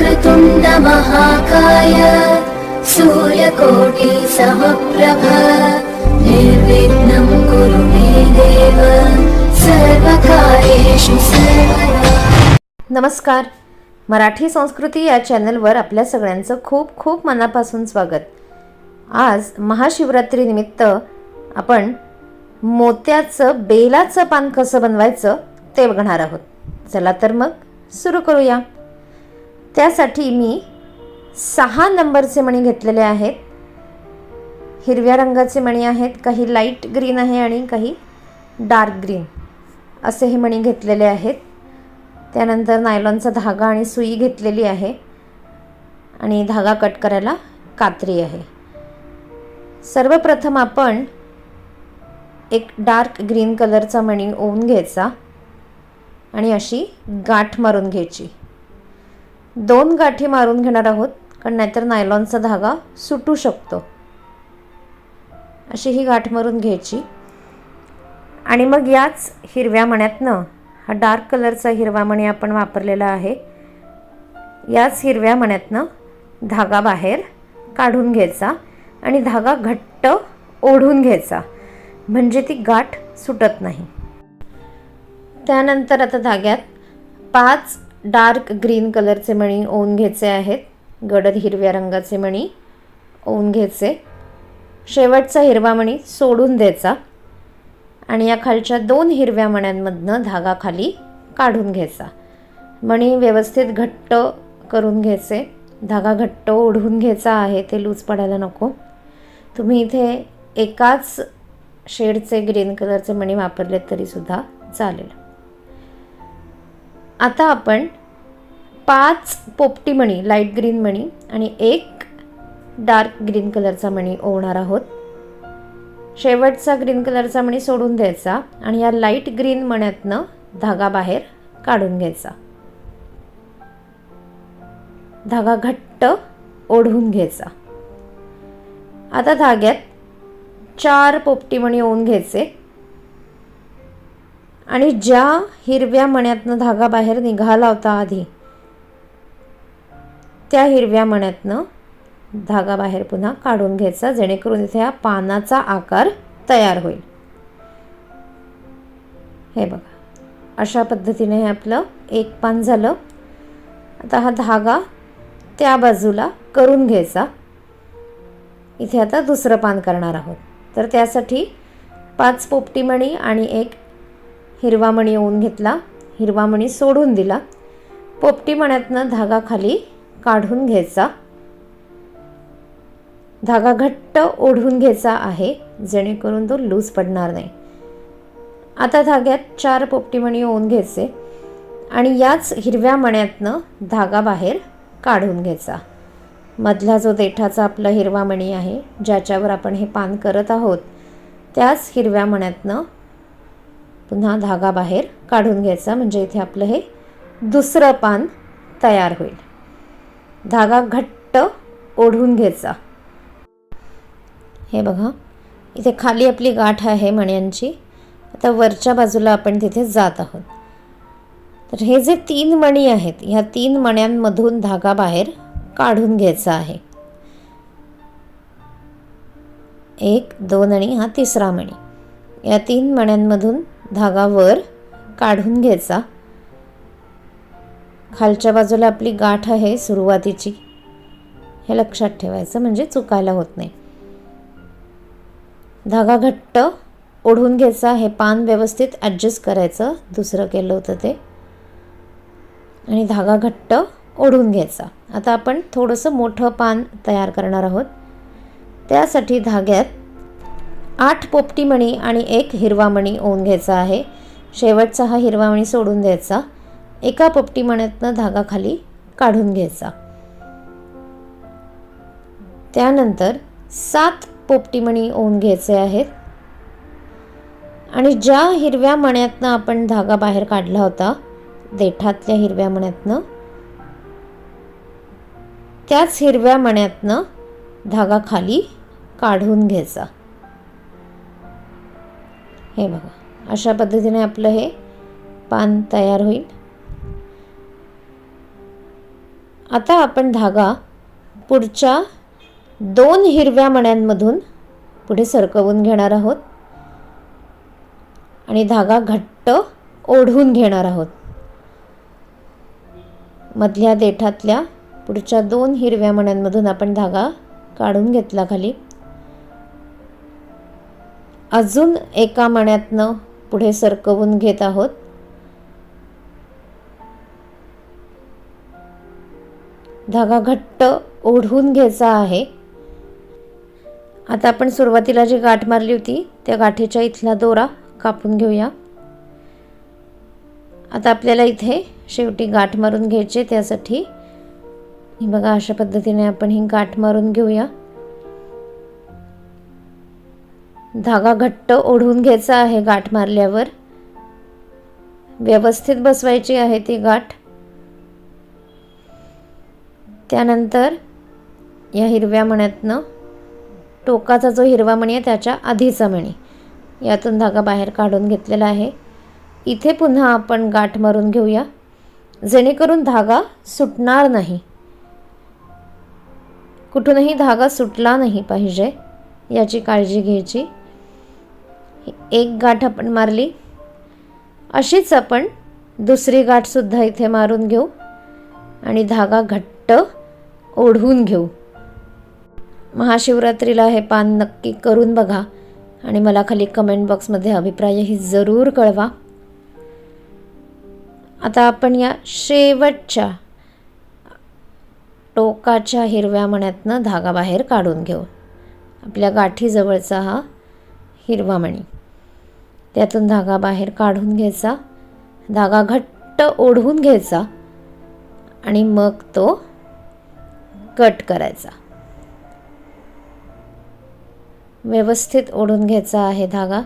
वक्रतुण्डमहाकाय सूर्यकोटि समप्रभ निर्विघ्नं कुरु मे देव सर्वकार्येषु सर्वदा। नमस्कार. मराठी संस्कृती या चॅनलवर आपल्या सगळ्यांचं खूप खूप मनापासून स्वागत. आज महाशिवरात्रीनिमित्त आपण मोत्याचं बेलाचं पान कसं बनवायचं ते बघणार आहोत. चला तर मग सुरू करूया. त्यासाठी मी सहा नंबरचे मणी घेतलेले आहेत. हिरव्या रंगाचे मणी आहेत काही लाइट ग्रीन आहे आणि काही डार्क ग्रीन असे हे मणी घेतलेले आहेत. त्यानंतर नायलॉनचा धागा आणि सुई घेतलेली आहे आणि धागा कट करायला कात्री आहे. सर्वप्रथम आपण एक डार्क ग्रीन कलरचा मणी ओवून घ्यायचा आणि अशी गाठ मारून घ्यायची. दोन गाठी मारून घेणार आहोत कारण नाहीतर नायलॉनचा धागा सुटू शकतो. अशी ही गाठ मारून घ्यायची. आणि मग याच हिरव्या मण्यातनं हा डार्क कलरचा हिरवा मणी आपण वापरलेला आहे याच हिरव्या मण्यातनं धागा बाहेर काढून घ्यायचा आणि धागा घट्ट ओढून घ्यायचा. म्हणजे ती गाठ सुटत नाही. त्यानंतर आता धाग्यात पाच डार्क ग्रीन कलरचे मणी ओवून घ्यायचे आहेत. गडद हिरव्या रंगाचे मणी ओवून घ्यायचे. शेवटचा हिरवा मणी सोडून द्यायचा. आणि या खालच्या दोन हिरव्या मण्यांमधनं धागा खाली काढून घ्यायचा. मणी व्यवस्थित घट्ट करून घ्यायचे. धागा घट्ट ओढून घ्यायचा आहे ते लूज पडायला नको. तुम्ही इथे एकाच शेडचे ग्रीन कलरचे मणी वापरले तरीसुद्धा चालेल. आता आपण पाच पोपटी मणी लाइट ग्रीन मणी आणि एक डार्क ग्रीन कलरचा मणी ओवणार आहोत. शेवटचा ग्रीन कलरचा मणी सोडून द्यायचा आणि या लाइट ग्रीन मण्यातनं धागा बाहेर काढून घ्यायचा. धागा घट्ट ओढून घ्यायचा. आता धाग्यात चार पोपटी मणी ओवून घ्यायचे. आणि ज्या हिरव्या मण्यातनं धागा बाहेर निघाला होता आधी त्या हिरव्या मण्यातनं धागा बाहेर पुन्हा काढून घ्यायचा जेणेकरून इथे हा पानाचा आकार तयार होईल. हे बघा अशा पद्धतीने हे आपलं एक पान झालं. आता हा धागा त्या बाजूला करून घ्यायचा. इथे आता दुसरं पान करणार आहोत. तर त्यासाठी पाच पोपटी मणी आणि एक हिरवा मणी ओवून घेतला. हिरवा मणी सोडून दिला. पोपटी मण्यातनं धागा खाली काढून घ्यायचा. धागा घट्ट ओढून घ्यायचा आहे जेणेकरून तो लूज पडणार नाही. आता धाग्यात चार पोपटी मणी ओवून घ्यायचे आणि याच हिरव्या मण्यातनं धागा बाहेर काढून घ्यायचा. मधला जो देठाचा आपला हिरवा मणी आहे ज्याच्यावर आपण हे पान करत आहोत त्याच हिरव्या मण्यातनं पुन्हा धागा बाहेर काढून घ्यायचा. म्हणजे इथे आपलं हे दुसरं पान तयार होईल. धागा घट्ट ओढून घ्यायचा. हे बघा. इथे खाली आपली गाठ आहे मण्यांची. आता वरच्या बाजूला आपण तिथे जात आहोत. तर हे जे तीन मणी आहेत ह्या तीन मण्यांमधून धागा बाहेर काढून घ्यायचा आहे. एक दोन आणि हा तिसरा मणी. या तीन मण्यांमधून धागा वर काढून घ्यायचा. खालच्या बाजूला आपली गाठ आहे सुरुवातीची. हे लक्षात ठेवायचं म्हणजे चुकायला होत नाही. धागा घट्ट ओढून घ्यायचा हे पान व्यवस्थित ॲडजस्ट करायचं दुसरं केलं होतं ते. आणि धागा घट्ट ओढून घ्यायचा. आता आपण थोडंसं मोठं पान तयार करणार आहोत. त्यासाठी धाग्यात आठ पोपटी मणी आणि एक हिरवा मणी ओवून घ्यायचा आहे. शेवटचा हा हिरवा मणी सोडून द्यायचा. एका पोपटी मण्यातनं धागा खाली काढून घ्यायचा. त्यानंतर सात पोपटी मणी ओवून घ्यायचे आहेत. आणि ज्या हिरव्या मण्यातनं आपण धागा बाहेर काढला होता देठातल्या हिरव्या मण्यातनं त्याच हिरव्या मण्यातनं धागा खाली काढून घ्यायचा. हे बघा अशा पद्धतीने आपलं हे पान तयार होईल. आता आपण धागा पुढच्या दोन हिरव्या मण्यांमधून पुढे सरकवून घेणार आहोत. आणि धागा घट्ट ओढून घेणार आहोत. मधल्या देठातल्या पुढच्या दोन हिरव्या मण्यांमधून आपण धागा काढून घेतला खाली. अजून एका मण्यातनं पुढे सरकवून घेत आहोत. धागा घट्ट ओढून घ्यायचा आहे. आता आपण सुरुवातीला जी गाठ मारली होती त्या गाठीच्या इथला दोरा कापून घेऊया. आता आपल्याला इथे शेवटी गाठ मारून घ्यायची त्यासाठी. बघा अशा पद्धतीने आपण ही गाठ मारून घेऊया. धागा घट्ट ओढून घ्यायचा आहे गाठ मारल्यावर. व्यवस्थित बसवायची आहे ती गाठ. त्यानंतर या हिरव्या मण्यातनं टोकाचा जो हिरवा मणी आहे त्याच्या आधीचा मणी. यातून धागा बाहेर काढून घेतलेला आहे. इथे पुन्हा आपण गाठ मारून घेऊया. जेणेकरून धागा सुटणार नाही. कुठूनही धागा सुटला नाही पाहिजे याची काळजी घ्यायची. एक गाठ आपण मारली. अशीच आपण दुसरी गाठसुद्धा इथे मारून घेऊ आणि धागा घट्ट ओढून घेऊ. महाशिवरात्रीला हे पान नक्की करून बघा आणि मला खाली कमेंट बॉक्समध्ये अभिप्रायही जरूर कळवा. आता आपण या शेवटच्या टोकाच्या हिरव्या मण्यातनं धागा बाहेर काढून घेऊ. आपल्या गाठीजवळचा हा हिरवा मणी त्यातून धागा बाहेर काढून घ्यायचा. धागा घट्ट ओढून घ्यायचा. आणि मग तो कट करायचा. व्यवस्थित ओढून घ्यायचा आहे धागा.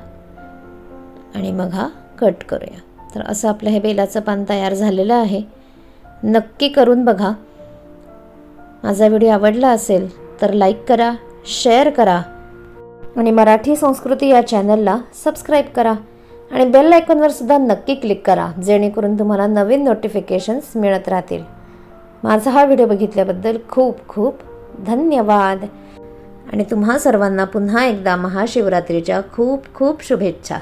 आणि मग हा कट करूया. तर असं आपलं हे बेलाचं पान तयार झालेलं आहे. नक्की करून बघा. माझा व्हिडिओ आवडला असेल तर लाईक करा शेअर करा. आणि मराठी संस्कृती या चॅनलला सबस्क्राईब करा. आणि बेल आयकॉनवर सुद्धा नक्की क्लिक करा जेणेकरून तुम्हाला नवीन नोटिफिकेशन्स मिळत राहतील. माझा हा व्हिडिओ बघितल्याबद्दल खूप खूप धन्यवाद. आणि तुम्हा सर्वांना पुन्हा एकदा महाशिवरात्रीच्या खूप खूप शुभेच्छा.